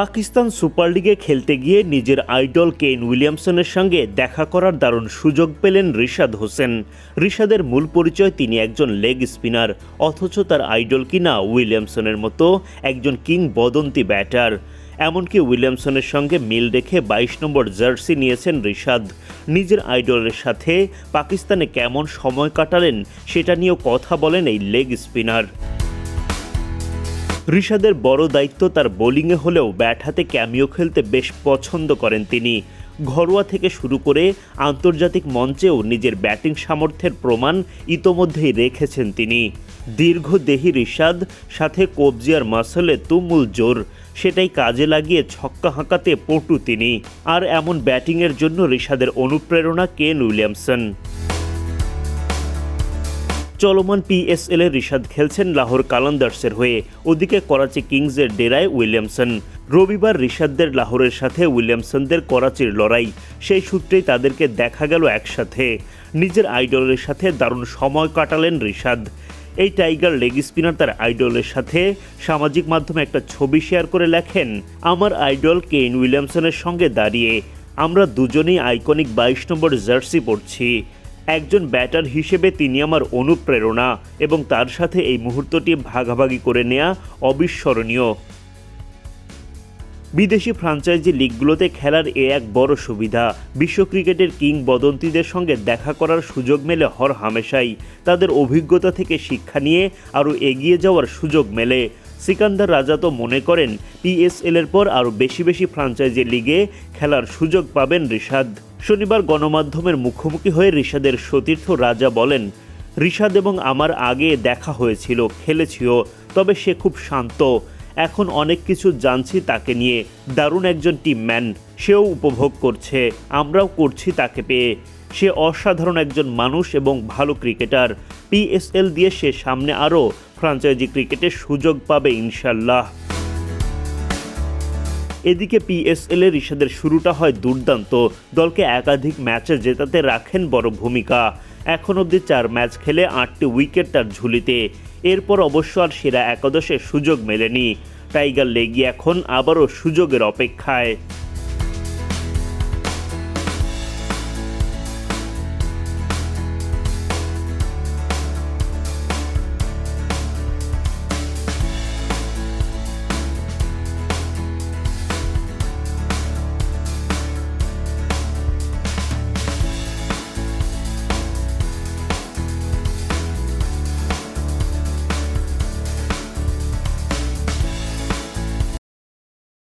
Pakistan super লিগে খেলতে গিয়ে নিজের আইডল কেইন উইলিয়ামসনের সঙ্গে দেখা করার দারুণ সুযোগ পেলেন রিশাদ হোসেন। রিশাদের মূল পরিচয় তিনি একজন লেগ স্পিনার, অথচ তার আইডল কিনা উইলিয়ামসনের মতো একজন কিংবদন্তি ব্যাটার। এমনকি উইলিয়ামসনের সঙ্গে মিল রেখে বাইশ নম্বর জার্সি নিয়েছেন রিশাদ। নিজের আইডলের সাথে পাকিস্তানে কেমন সময় কাটালেন, সেটা নিয়েও কথা বলেন এই লেগ স্পিনার। ঋষাদের বড় দায়িত্ব তার বোলিংয়ে হলেও ব্যাট হাতে ক্যামিও খেলতে বেশ পছন্দ করেন তিনি। ঘরোয়া থেকে শুরু করে আন্তর্জাতিক মঞ্চেও নিজের ব্যাটিং সামর্থ্যের প্রমাণ ইতোমধ্যেই রেখেছেন তিনি। দীর্ঘদেহী ঋষাদ, সাথে কবজিয়ার মাসলে তুমুল জোর, সেটাই কাজে লাগিয়ে ছক্কা হাঁকাতে পটু তিনি। আর এমন ব্যাটিংয়ের জন্য ঋষাদের অনুপ্রেরণা কেন উইলিয়ামসন চলমান পিএসএল রিশাদ খেলছেন লাহোর কালান্দার্সের হয়ে। ওদিকে করাচি কিংসের ডেরায় উইলিয়ামসন। রবিবার রিশাদদের লাহোরের সাথে উইলিয়ামসনদের করাচির লড়াই। সেই সূত্রেই তাদেরকে দেখা গেল একসাথে। নিজের আইডলের সাথে দারুণ সময় কাটালেন রিশাদ এই টাইগার লেগ স্পিনার তার আইডলের সাথে সামাজিক মাধ্যমে একটা ছবি শেয়ার করে লেখেন, আমার আইডল কেইন উইলিয়ামসনের সঙ্গে দাঁড়িয়ে। আমরা দুজনেই আইকনিক বাইশ নম্বর জার্সি পড়ছি একজন ব্যাটার হিসেবে তিনি আমার অনুপ্রেরণা এবং তার সাথে এই মুহূর্তটি ভাগাভাগি করে নেওয়া অবিস্মরণীয়। বিদেশি ফ্রাঞ্চাইজি লিগগুলোতে খেলার এ এক বড় সুবিধা। বিশ্ব ক্রিকেটের কিংবদন্তিদের সঙ্গে দেখা করার সুযোগ মেলে হর হামেশাই তাদের অভিজ্ঞতা থেকে শিক্ষা নিয়ে আরও এগিয়ে যাওয়ার সুযোগ মেলে। সিকান্দার রাজা তো মনে করেন পিএসএল এর পর আরও বেশি বেশি ফ্রাঞ্চাইজি লিগে খেলার সুযোগ পাবেন রিশাদ। শনিবার গণমাধ্যমের মুখোমুখি হয়ে রিশাদের সতীর্থ রাজা বলেন, রিশাদ এবং আমার আগে দেখা হয়েছিল, খেলেছিও, তবে সে খুব শান্ত। এখন অনেক কিছু জানছি তাকে নিয়ে। দারুণ একজন টিমম্যান সেও উপভোগ করছে। আমরাও করছি তাকে পেয়ে। সে অসাধারণ একজন মানুষ এবং ভালো ক্রিকেটার। পিএসএল দিয়ে সে সামনে আরও ফ্রাঞ্চাইজি ক্রিকেটের সুযোগ পাবে ইনশাল্লাহ এদিকে পিএসএল এর ঋষাদের শুরুটা হয় দুর্দান্ত। দলকে একাধিক ম্যাচে জেতাতে রাখেন বড় ভূমিকা। এখন অবধি চার ম্যাচ খেলে আটটি উইকেট তার ঝুলিতে। এরপর অবশ্য আর সেরা একাদশে সুযোগ মেলেনি। টাইগার লেগি এখন আবারও সুযোগের অপেক্ষায়।